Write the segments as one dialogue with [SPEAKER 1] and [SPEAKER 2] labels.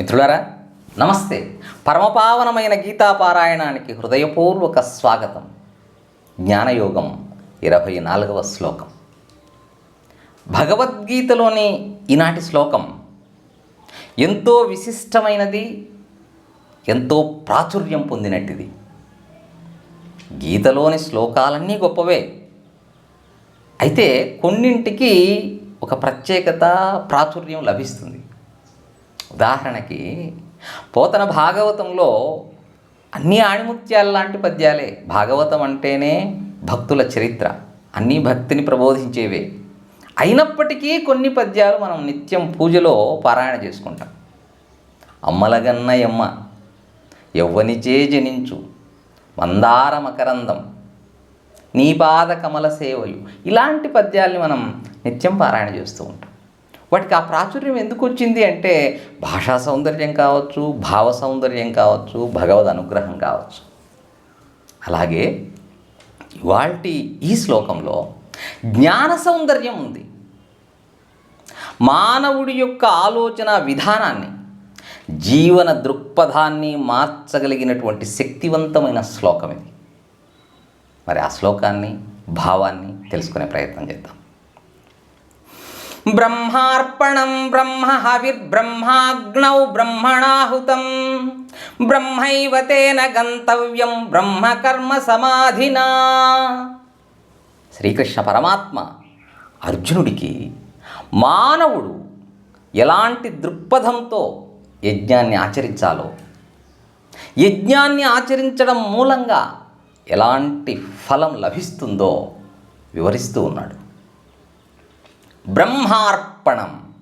[SPEAKER 1] మిత్రులారా నమస్తే. పరమపావనమైన గీతాపారాయణానికి హృదయపూర్వక స్వాగతం. జ్ఞానయోగం ఇరవై నాలుగవ శ్లోకం. భగవద్గీతలోని ఈనాటి శ్లోకం ఎంతో విశిష్టమైనది ఎంతో ప్రాచుర్యం పొందినట్టిది. గీతలోని శ్లోకాలన్నీ గొప్పవే. అయితే కొన్నింటికి ఒక ప్రత్యేకత ప్రాచుర్యం లభిస్తుంది. ఉదాహరణకి పోతన భాగవతంలో అన్ని ఆణిముత్యాల లాంటి పద్యాలే. భాగవతం అంటేనే భక్తుల చరిత్ర. అన్నీ భక్తిని ప్రబోధించేవే. అయినప్పటికీ కొన్ని పద్యాలు మనం నిత్యం పూజలో పారాయణ చేసుకుంటాం. అమ్మలగన్నయమ్మ ఎవ్వనిచే జనించు మందార మకరందం నీ పాద కమల సేవలు ఇలాంటి పద్యాల్ని మనం నిత్యం పారాయణ చేస్తూ ఉంటాం. వాటికి ఆ ప్రాచుర్యం ఎందుకు వచ్చింది అంటే భాషా సౌందర్యం కావచ్చు భావ సౌందర్యం కావచ్చు భగవద్ అనుగ్రహం కావచ్చు. అలాగే ఇవాల్టి ఈ శ్లోకంలో జ్ఞాన సౌందర్యం ఉంది. మానవుడి యొక్క ఆలోచన విధానాన్ని జీవన దృక్పథాన్ని మార్చగలిగినటువంటి శక్తివంతమైన శ్లోకం ఇది. మరి ఆ శ్లోకాన్ని భావాన్ని తెలుసుకునే ప్రయత్నం చేద్దాం. బ్రహ్మార్పణం బ్రహ్మ హవిర్బ్రహ్మాగ్నౌ బ్రహ్మణాహుతం. బ్రహ్మైవ తేన గంతవ్యం బ్రహ్మకర్మ సమాధినా. శ్రీకృష్ణ పరమాత్మ అర్జునుడికి మానవుడు ఎలాంటి దృక్పథంతో యజ్ఞాన్ని ఆచరించాలో యజ్ఞాన్ని ఆచరించడం మూలంగా ఎలాంటి ఫలం లభిస్తుందో వివరిస్తూ ఉన్నాడు. బ్రహ్మార్పణం.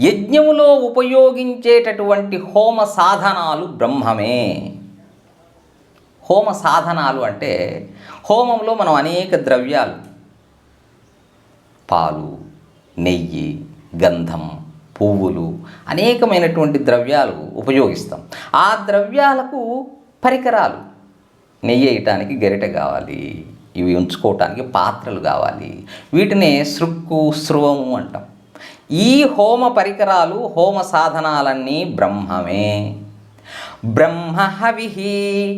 [SPEAKER 1] యజ్ఞములో ఉపయోగించేటటువంటి హోమ సాధనాలు బ్రహ్మమే. హోమ సాధనాలు అంటే హోమంలో మనం అనేక ద్రవ్యాలు. పాలు నెయ్యి గంధం పువ్వులు అనేకమైనటువంటి ద్రవ్యాలు ఉపయోగిస్తాం. ఆ ద్రవ్యాలకు పరికరాలు. నెయ్యి వేయటానికి గరిట కావాలి. ఇవి ఉంచుకోవటానికి పాత్రలు కావాలి. వీటినే సృక్కు స్రువము అంటాం. ఈ హోమ పరికరాలు హోమ సాధనాలన్నీ బ్రహ్మమే. బ్రహ్మ హవిహి.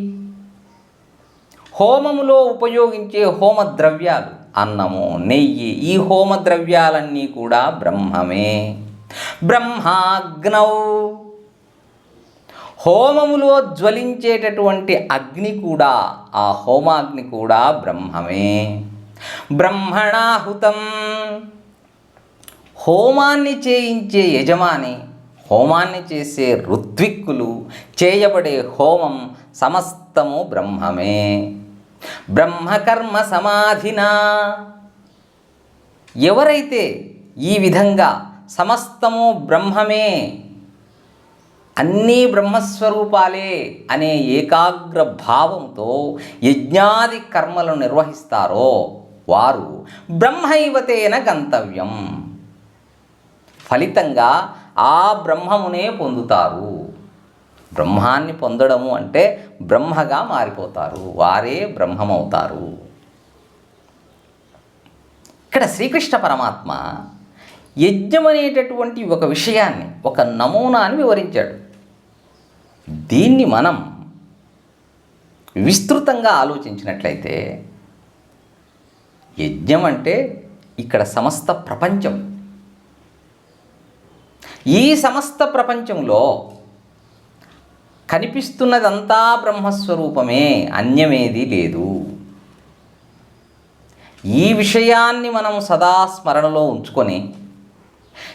[SPEAKER 1] హోమములో ఉపయోగించే హోమ ద్రవ్యాలు అన్నము నెయ్యి ఈ హోమ ద్రవ్యాలన్నీ కూడా బ్రహ్మమే. బ్రహ్మాగ్నౌ. హోమములో జ్వలించేటటువంటి అగ్ని కూడా ఆ హోమాగ్ని కూడా బ్రహ్మమే. బ్రహ్మణాహుతం. హోమాన్ని చేయించే యజమాని హోమాన్ని చేసే ఋత్విక్కులు చేయబడే హోమం సమస్తము బ్రహ్మమే. బ్రహ్మకర్మ సమాధినా. ఎవరైతే ఈ విధంగా సమస్తము బ్రహ్మమే అన్నీ బ్రహ్మస్వరూపాలే అనే ఏకాగ్ర భావంతో యజ్ఞాది కర్మలను నిర్వహిస్తారో వారు బ్రహ్మైవతేన గంతవ్యం. ఫలితంగా ఆ బ్రహ్మమునే పొందుతారు. బ్రహ్మాన్ని పొందడము అంటే బ్రహ్మగా మారిపోతారు. వారే బ్రహ్మమవుతారు. ఇక్కడ శ్రీకృష్ణ పరమాత్మ యజ్ఞం అనేటటువంటి ఒక విషయాన్ని ఒక నమూనాని వివరించాడు. దీన్ని మనం విస్తృతంగా ఆలోచించినట్లయితే యజ్ఞం అంటే ఇక్కడ సమస్త ప్రపంచం. ఈ సమస్త ప్రపంచంలో కనిపిస్తున్నదంతా బ్రహ్మస్వరూపమే అన్యమేది లేదు. ఈ విషయాన్ని మనం సదా స్మరణలో ఉంచుకొని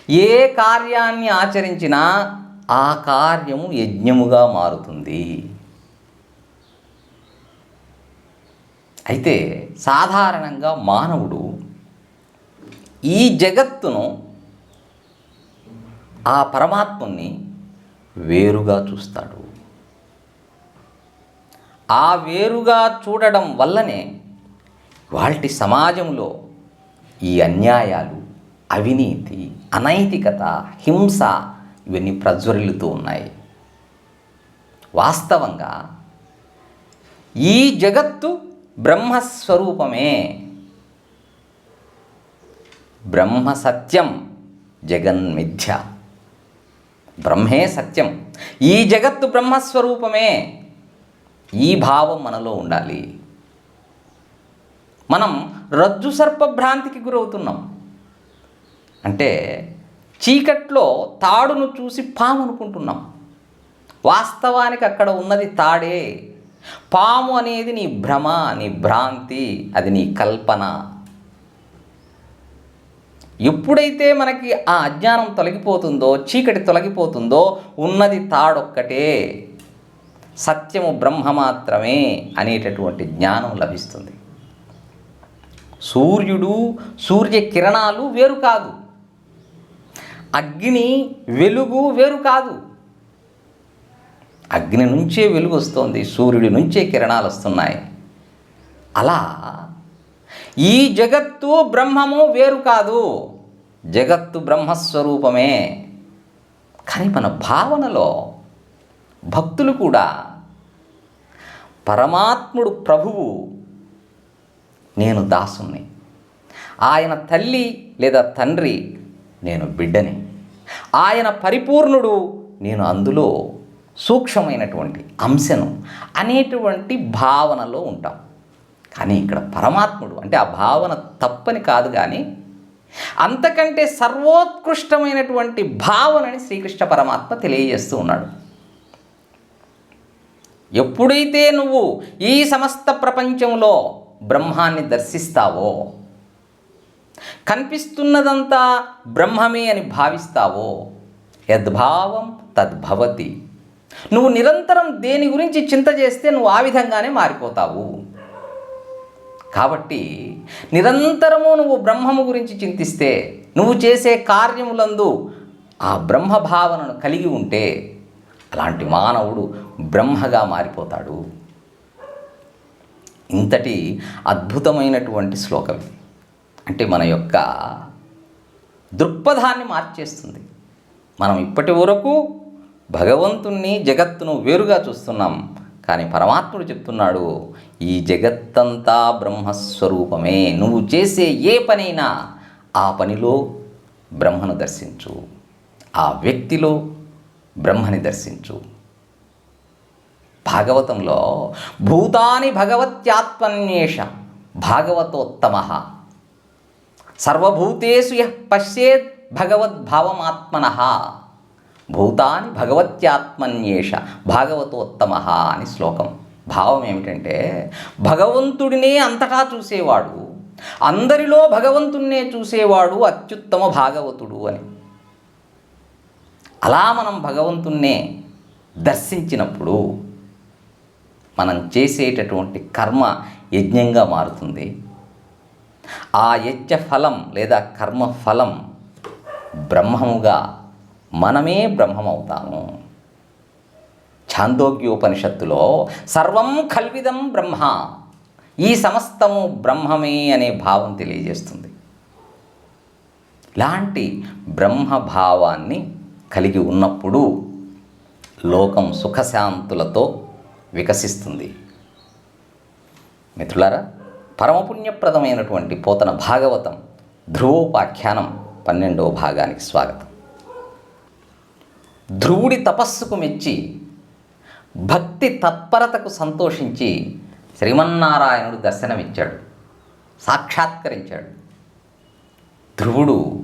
[SPEAKER 1] ఏ కార్యాన్ని ఆచరించినా ఆ కార్యము యజ్ఞముగా మారుతుంది. అయితే సాధారణంగా మానవుడు ఈ జగత్తును ఆ పరమాత్ముని వేరుగా చూస్తాడు. ఆ వేరుగా చూడడం వల్లనే వాటి సమాజంలో ఈ అన్యాయాలు అవినీతి అనైతికత హింస ఇవన్నీ ప్రజ్వరిల్లుతూ ఉన్నాయి. వాస్తవంగా ఈ జగత్తు బ్రహ్మస్వరూపమే. బ్రహ్మ సత్యం జగన్మిథ్య బ్రహ్మే సత్యం. ఈ జగత్తు బ్రహ్మస్వరూపమే. ఈ భావం మనలో ఉండాలి. మనం రజ్జు సర్పభ్రాంతికి గురవుతున్నాం. అంటే చీకట్లో తాడును చూసి పాము అనుకుంటున్నాం. వాస్తవానికి అక్కడ ఉన్నది తాడే. పాము అనేది నీ భ్రమ నీ భ్రాంతి అది నీ కల్పన. ఎప్పుడైతే మనకి ఆ అజ్ఞానం తొలగిపోతుందో చీకటి తొలగిపోతుందో ఉన్నది తాడొక్కటే. సత్యము బ్రహ్మ మాత్రమే అనేటటువంటి జ్ఞానం లభిస్తుంది. సూర్యుడు సూర్య కిరణాలు వేరు కాదు. అగ్ని వెలుగు వేరు కాదు. అగ్ని నుంచే వెలుగు వస్తుంది సూర్యుడి నుంచే కిరణాలు వస్తున్నాయి. అలా ఈ జగత్తు బ్రహ్మము వేరు కాదు. జగత్తు బ్రహ్మస్వరూపమే. కానీ మన భావనలో భక్తులు కూడా పరమాత్ముడు ప్రభువు నేను దాసుని ఆయన తల్లి లేదా తండ్రి నేను బిడ్డని. ఆయన పరిపూర్ణుడు నేను అందులో సూక్ష్మమైనటువంటి అంశను అనేటువంటి భావనలో ఉంటాం. కానీ ఇక్కడ పరమాత్ముడు అంటే ఆ భావన తప్పని కాదు కానీ అంతకంటే సర్వోత్కృష్టమైనటువంటి భావనని శ్రీకృష్ణ పరమాత్మ తెలియజేస్తూ ఉన్నాడు. ఎప్పుడైతే నువ్వు ఈ సమస్త ప్రపంచంలో బ్రహ్మాన్ని దర్శిస్తావో కనిపిస్తున్నదంతా బ్రహ్మమే అని భావిస్తావో? యద్భావం తద్భవతి. నువ్వు నిరంతరం దేని గురించి చింత చేస్తే నువ్వు ఆ విధంగానే మారిపోతావు. కాబట్టి నిరంతరము నువ్వు బ్రహ్మము గురించి చింతిస్తే నువ్వు చేసే కార్యములందు ఆ బ్రహ్మ భావనను కలిగి ఉంటే అలాంటి మానవుడు బ్రహ్మగా మారిపోతాడు. ఇంతటి అద్భుతమైనటువంటి శ్లోకం ఇది. అంటే మన యొక్క దృక్పథాన్ని మార్చేస్తుంది. మనం ఇప్పటి వరకు భగవంతుణ్ణి జగత్తును వేరుగా చూస్తున్నాం. కానీ పరమాత్ముడు చెప్తున్నాడు ఈ జగత్తంతా బ్రహ్మస్వరూపమే. నువ్వు చేసే ఏ పనైనా ఆ పనిలో బ్రహ్మను దర్శించు. ఆ వ్యక్తిలో బ్రహ్మని దర్శించు. భాగవతంలో భూతాని భగవత్యాత్మన్యేష భాగవతోత్తమ. సర్వభూతేషు యః పశ్యేత్ భగవద్భావమాత్మన. భూతాని భగవత్యాత్మన్యేష భాగవతోత్తమ అని శ్లోకం. భావం ఏమిటంటే భగవంతుడినే అంతటా చూసేవాడు అందరిలో భగవంతుణ్ణే చూసేవాడు అత్యుత్తమ భాగవతుడు అని. అలా మనం భగవంతుణ్ణే దర్శించినప్పుడు మనం చేసేటటువంటి కర్మ యజ్ఞంగా మారుతుంది. ఆ యజ్ఞ ఫలం లేదా కర్మ ఫలం బ్రహ్మముగా మనమే బ్రహ్మమవుతాము. ఛాందోగ్యోపనిషత్తులో సర్వం కల్విదం బ్రహ్మ. ఈ సమస్తము బ్రహ్మమే అనే భావం తెలియజేస్తుంది. లాంటి బ్రహ్మభావాన్ని కలిగి ఉన్నప్పుడు లోకం సుఖశాంతులతో వికసిస్తుంది. మిత్రులారా పరమపుణ్యప్రదమైనటువంటి పోతన భాగవతం ధ్రువోపాఖ్యానం పన్నెండవ భాగానికి స్వాగతం. ధ్రువుడి తపస్సుకు మెచ్చి భక్తి తత్పరతకు సంతోషించి శ్రీమన్నారాయణుడు దర్శనమిచ్చాడు సాక్షాత్కరించాడు. ధ్రువుడు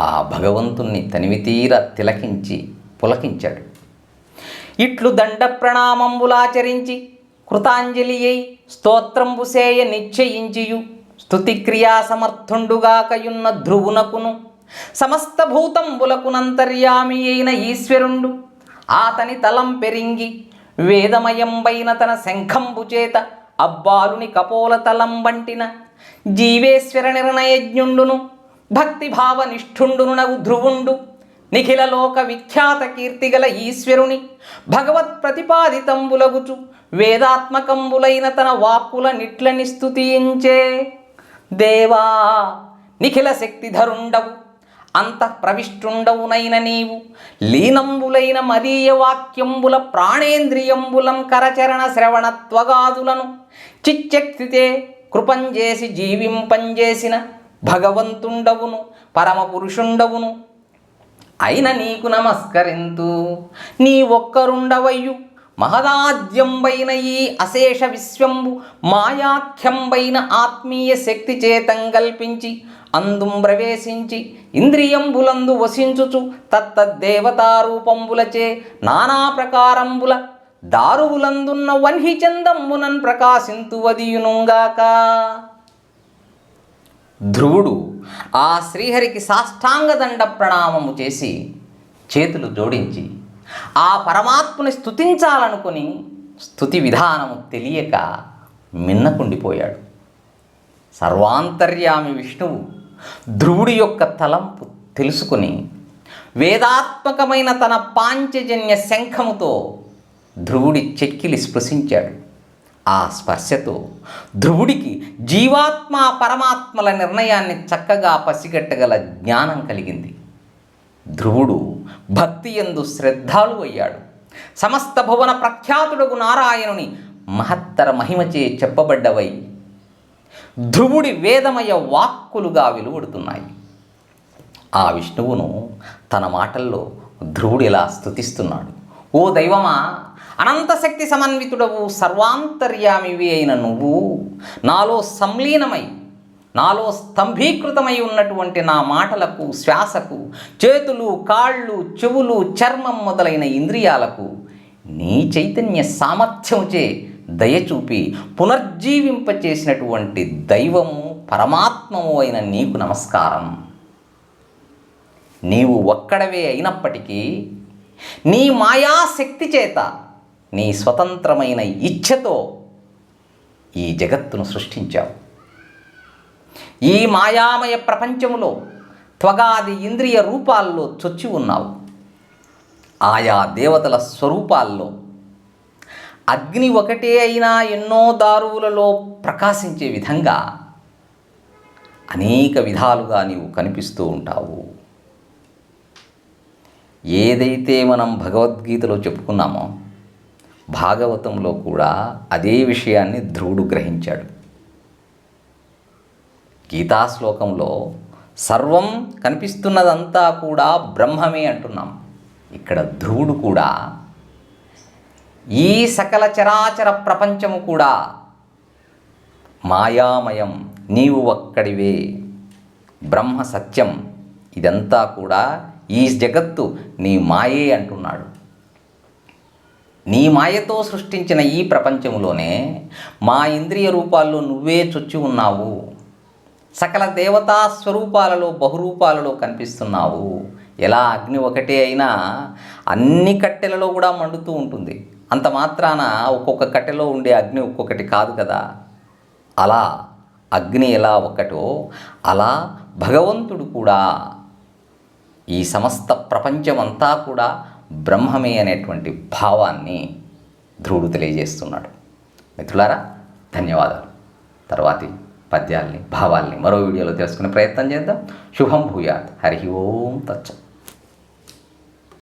[SPEAKER 1] ఆ భగవంతుణ్ణి తనివితీర తిలకించి పులకించాడు. ఇట్లు దండ ప్రణామంబులాచరించి కృతాంజలియై స్తోత్రంబుసేయ నిశ్చయించియు. స్తుతిక్రియా సమర్థుండుగాకయున్న ధ్రువునకును. సమస్త భూతంబులకునంతర్యామి అయిన ఈశ్వరుండు. ఆతని తలం పెరింగి వేదమయంబైన తన శంఖంబు చేత అబ్బాలుని కపోల తలం వంటిన. జీవేశ్వర నిర్ణయజ్ఞుండును భక్తిభావ నిష్ఠుండును నగు ధ్రువుండు. నిఖిల లోక విఖ్యాత కీర్తిగల ఈశ్వరుని భగవత్ ప్రతిపాదితంబులగుచు వేదాత్మకంబులైన తన వాక్కుల నిట్లని స్థుతించే దేవా నిఖిల శక్తిధరుండవు అంతఃప్రవిష్టుండవునైన నీవు. లీనంబులైన మదీయ వాక్యంబుల ప్రాణేంద్రియంబులం కరచరణ శ్రవణత్వగాదులను. చిచ్చక్తితే కృపంజేసి జీవింపంజేసిన భగవంతుండవును పరమపురుషుండవును. అయిన నీకు నమస్కరింతు నీ ఒక్కరుండవయ్యు మహదాద్యంబైన ఈ అశేష విశ్వంబు మాయాఖ్యంబైన ఆత్మీయ శక్తి చేతం కల్పించి అందుం ప్రవేశించి ఇంద్రియంబులందు వసించుచు తత్తద్దేవతారూపంబులచే నానా ప్రకారంబుల దారువులందున్న వన్హి చందమ్మునన్ ప్రకాశింతువదియునుగాక ధ్రువుడు ఆ శ్రీహరికి సాష్టాంగదండ ప్రణామము చేసి చేతులు జోడించి ఆ పరమాత్మని స్థుతించాలనుకుని స్థుతి విధానము తెలియక మిన్నకుండిపోయాడు. సర్వాంతర్యామి విష్ణువు ధ్రువుడి యొక్క తలంపు తెలుసుకుని వేదాత్మకమైన తన పాంచజన్య శంఖముతో ధ్రువుడి చెక్కిలి స్పృశించాడు. ఆ స్పర్శతో ధ్రువుడికి జీవాత్మ పరమాత్మల నిర్ణయాన్ని చక్కగా పసిగట్టగల జ్ఞానం కలిగింది. ధ్రువుడు భక్తి ఎందు శ్రద్ధాలు అయ్యాడు. సమస్త భువన ప్రఖ్యాతుడగు నారాయణుని మహత్తర మహిమచే చెప్పబడ్డవై. ధ్రువుడి వేదమయ వాక్కులుగా వెలువడుతున్నాయి. ఆ విష్ణువును తన మాటల్లో ధ్రువుడు ఇలా స్తుతిస్తున్నాడు. ఓ దైవమా అనంతశక్తి సమన్వితుడవు సర్వాంతర్యామివి అయిన నువ్వు నాలో సంలీనమై నాలో స్తంభీకృతమై ఉన్నటువంటి నా మాటలకు శ్వాసకు చేతులు కాళ్ళు చెవులు చర్మం మొదలైన ఇంద్రియాలకు నీ చైతన్య సామర్థ్యముచే దయచూపి పునర్జీవింపచేసినటువంటి దైవము పరమాత్మము అయిన నీకు నమస్కారం. నీవు ఒక్కడవే అయినప్పటికీ నీ మాయాశక్తి చేత నీ స్వతంత్రమైన ఇచ్ఛతో ఈ జగత్తును సృష్టించావు. ఈ మాయామయ ప్రపంచములో త్వగాది ఇంద్రియ రూపాల్లో చొచ్చి ఉన్నావు. ఆయా దేవతల స్వరూపాల్లో అగ్ని ఒకటే అయినా ఎన్నో దారువులలో ప్రకాశించే విధంగా అనేక విధాలుగా నీవు కనిపిస్తూ ఉంటావు. ఏదైతే మనం భగవద్గీతలో చెప్పుకున్నామో భాగవతంలో కూడా అదే విషయాన్ని ధ్రువుడు గ్రహించాడు. గీతాశ్లోకంలో సర్వం కనిపిస్తున్నదంతా కూడా బ్రహ్మమే అంటున్నాం. ఇక్కడ ధ్రువుడు కూడా ఈ సకల చరాచర ప్రపంచము కూడా మాయామయం నీవు ఒక్కడివే బ్రహ్మ సత్యం ఇదంతా కూడా ఈ జగత్తు నీ మాయే అంటున్నాడు. నీ మాయతో సృష్టించిన ఈ ప్రపంచంలోనే మా ఇంద్రియ రూపాల్లో నువ్వే చొచ్చి ఉన్నావు. సకల దేవతా స్వరూపాలలో బహురూపాలలో కనిపిస్తున్నావు. ఎలా అగ్ని ఒకటే అయినా అన్ని కట్టెలలో కూడా మండుతూ ఉంటుంది. అంత మాత్రాన ఒక్కొక్క కట్టెలో ఉండే అగ్ని ఒక్కొక్కటి కాదు కదా. అలా అగ్ని ఎలా ఒక్కటో అలా భగవంతుడు కూడా ఈ సమస్త ప్రపంచమంతా కూడా బ్రహ్మమే అనేటువంటి భావాన్ని ధ్రువుడు తెలియజేస్తున్నాడు. మిత్రులారా ధన్యవాదాలు. తర్వాతి పద్యాల్ని భావాల్ని మరో వీడియోలో తెలుసుకునే ప్రయత్నం చేద్దాం. శుభం భూయాత్. హరి ఓం తచ్చ